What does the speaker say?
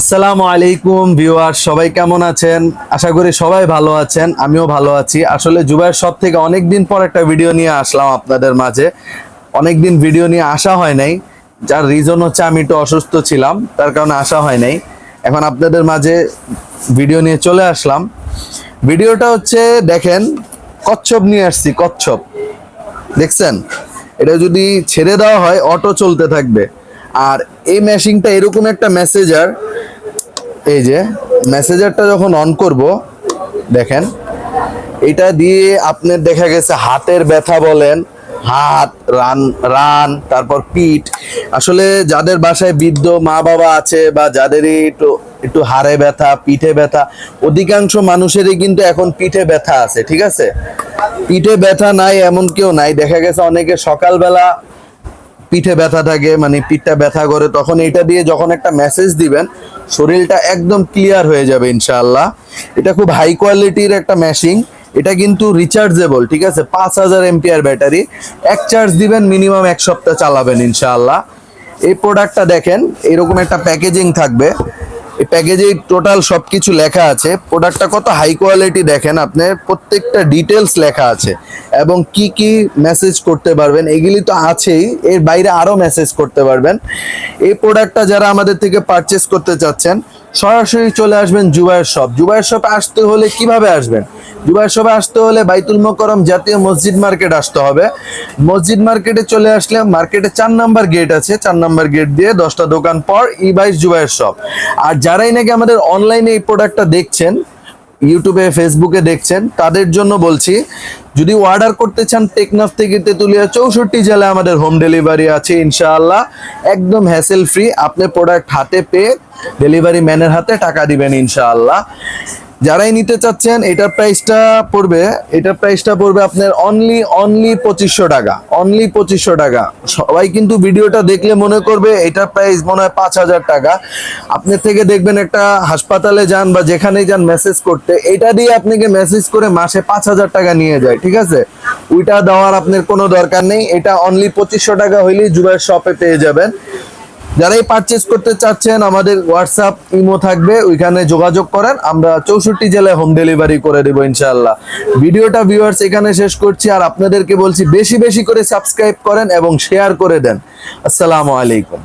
আসসালামু আলাইকুম ভিউয়ার সবাই কেমন আছেন? আশা করি সবাই ভালো আছেন, আমিও ভালো আছি। আসলে জুবাইর সব থেকে অনেক দিন পর একটা ভিডিও নিয়ে আসলাম আপনাদের মাঝে। অনেক দিন ভিডিও নিয়ে আসা হয় নাই, যার রিজন হচ্ছে আমি একটু অসুস্থ ছিলাম, তার কারণে আসা হয় নাই। এখন আপনাদের মাঝে ভিডিও নিয়ে চলে আসলাম। ভিডিওটা হচ্ছে, দেখেন, কচ্ছপ নিয়ে আসছি, কচ্ছপ। দেখছেন? এটা যদি ছেড়ে দেওয়া হয় অটো চলতে থাকবে। আর এই মেশিনটা এরকম একটা মেসেজার এই যে মেসেজারটা যখন অন করব, দেখেন, এটা দিয়ে আপনার দেখা গেছে হাতের ব্যথা বলেন, হাত, রান রান, তারপর পিঠ। আসলে যাদের বাসায় বৃদ্ধ মা বাবা আছে বা যাদেরই একটু একটু হাড়ে ব্যথা, পিঠে ব্যথা, অধিকাংশ মানুষেরই কিন্তু এখন পিঠে ব্যথা আছে, ঠিক আছে? পিঠে ব্যথা নাই, এমন কেউ নাই। দেখা গেছে অনেকে সকালবেলা পিঠে ব্যথা থাকে মানে পিঠটা ব্যথা করে, তখন এটা দিয়ে যখন একটা মেসেজ দিবেন, শরীরটা একদম ক্লিয়ার হয়ে যাবে ইনশাআল্লাহ। এটা খুব হাই কোয়ালিটির একটা মেশিন এটা কিন্তু রিচার্জেবল ঠিক আছে? পাঁচ হাজার এমপিআর ব্যাটারি, এক চার্জ দিবেন মিনিমাম এক সপ্তাহ চালাবেন ইনশাআল্লাহ। এই প্রোডাক্টটা দেখেন, এরকম একটা প্যাকেজিং থাকবে। এই প্যাকেজে টোটাল সব কিছু লেখা আছে। প্রোডাক্টটা কত হাই কোয়ালিটি দেখেন আপনি, প্রত্যেকটা ডিটেলস লেখা আছে। এবং কি কি মেসেজ করতে পারবেন, এগুলি তো আছেই, এর বাইরে আরও মেসেজ করতে পারবেন। এই প্রোডাক্টটা যারা আমাদের থেকে পারচেস করতে চাচ্ছেন সরাসরি চলে আসবেন জুবায়ের শপ। জুবায়ের শপে আসতে হলে কীভাবে আসবেন? জুবায়ের শপে আসতে হলে বাইতুল মোকরম জাতীয় মসজিদ মার্কেট আসতে হবে। মসজিদ মার্কেটে চলে আসলে মার্কেটে চার নাম্বার গেট আছে। চার নাম্বার গেট দিয়ে দশটা দোকান পর ই বাইশ জুবায়ের শপ। আর যারাই নাকি আমাদের অনলাইনে এই প্রোডাক্টটা দেখছেন ইউটিউবে, ফেসবুকে দেখছেন, তাদের জন্য বলছি, যদি অর্ডার করতে চান টেকনাফ থেকে তেতুলিয়া চৌষট্টি জেলায় আমাদের হোম ডেলিভারি আছে, ইনশাআল্লাহ। একদম হ্যাসেল ফ্রি আপনি প্রোডাক্ট হাতে পেয়ে ডেলিভারি ম্যানের হাতে টাকা দিবেন, ইনশাআল্লাহ। যারাই নিতে চাচ্ছেন, এটার প্রাইসটা পড়বে, এটার প্রাইসটা পড়বে আপনার অনলি অনলি পঁচিশশো টাকা অনলি পঁচিশশো টাকা। সবাই কিন্তু ভিডিওটা দেখলে মনে করবে এটার প্রাইস মনে হয় পাঁচ হাজার টাকা। আপনার থেকে দেখবেন একটা হাসপাতালে যান বা যেখানেই যান মেসেজ করতে, এটা দিয়ে আপনাকে মেসেজ করে মাসে পাঁচ হাজার টাকা নিয়ে যায়, ঠিক আছে? ওইটা দেওয়ার আপনার কোনো দরকার নেই, এটা অনলি পঁচিশশো টাকা হইলেই জুবাইর শপে পেয়ে যাবেন। যারাই পারচেস করতে চাচ্ছেন, আমাদের হোয়াটসঅ্যাপ ইমো থাকবে, ওইখানে যোগাযোগ করেন। আমরা চৌষট্টি জেলায় হোম ডেলিভারি করে দেবো ইনশাল্লাহ ভিডিওটা ভিউয়ার্স এখানে শেষ করছি। আর আপনাদেরকে বলছি, বেশি বেশি করে সাবস্ক্রাইব করেন এবং শেয়ার করে দেন। আসসালামু আলাইকুম।